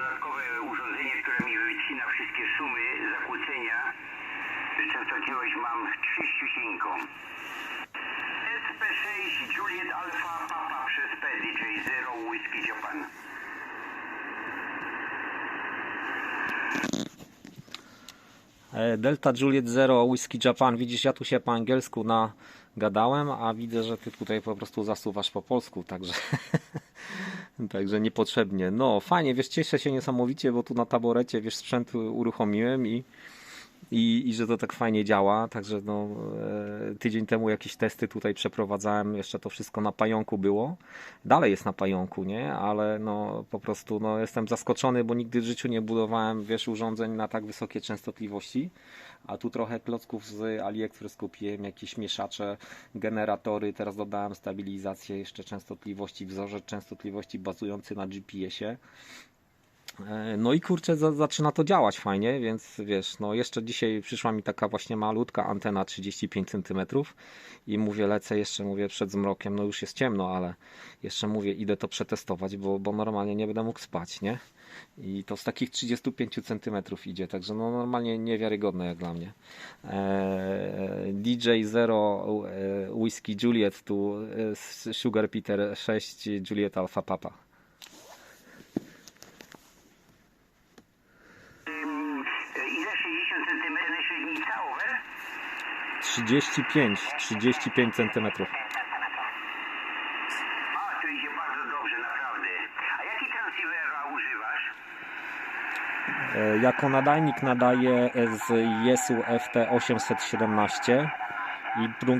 dodatkowe urządzenie, które mi wycina wszystkie szumy, zakłócenia. Częstotliwość mam trzyściusieńką. SP6 Juliet Alpha Papa przez P DJ Zero Whisky Japan. E, Delta Juliet Zero Whisky Japan. Widzisz, ja tu się po angielsku nagadałem, a widzę, że ty tutaj po prostu zasuwasz po polsku, także także niepotrzebnie. No, fajnie, wiesz, cieszę się niesamowicie, bo tu na taborecie, wiesz, sprzęt uruchomiłem i i, i że to tak fajnie działa. Także no, e, tydzień temu jakieś testy tutaj przeprowadzałem, jeszcze to wszystko na pająku było. Dalej jest na pająku, nie? Ale no po prostu no, jestem zaskoczony, bo nigdy w życiu nie budowałem, wiesz, urządzeń na tak wysokie częstotliwości. A tu trochę klocków z AliExpress kupiłem, jakieś mieszacze, generatory, teraz dodałem stabilizację jeszcze częstotliwości, wzorzec częstotliwości bazujący na GPS-ie. E, No i kurczę, za, zaczyna to działać fajnie, więc wiesz, no jeszcze dzisiaj przyszła mi taka właśnie malutka antena 35 cm i mówię, lecę jeszcze, mówię przed zmrokiem, no już jest ciemno, ale jeszcze mówię, idę to przetestować, bo, bo normalnie nie będę mógł spać, nie? I to z takich 35 cm idzie, także no normalnie niewiarygodne jak dla mnie. Eee, DJ Zero e, Whisky Juliet tu e, Sugar Peter 6 Juliet Alpha Papa. Ile 60 cm na średnica over? 35, 35 cm. A, to idzie bardzo dobrze, naprawdę. A jaki transceivera używasz? E, Jako nadajnik nadaje z Jesu FT817 i druga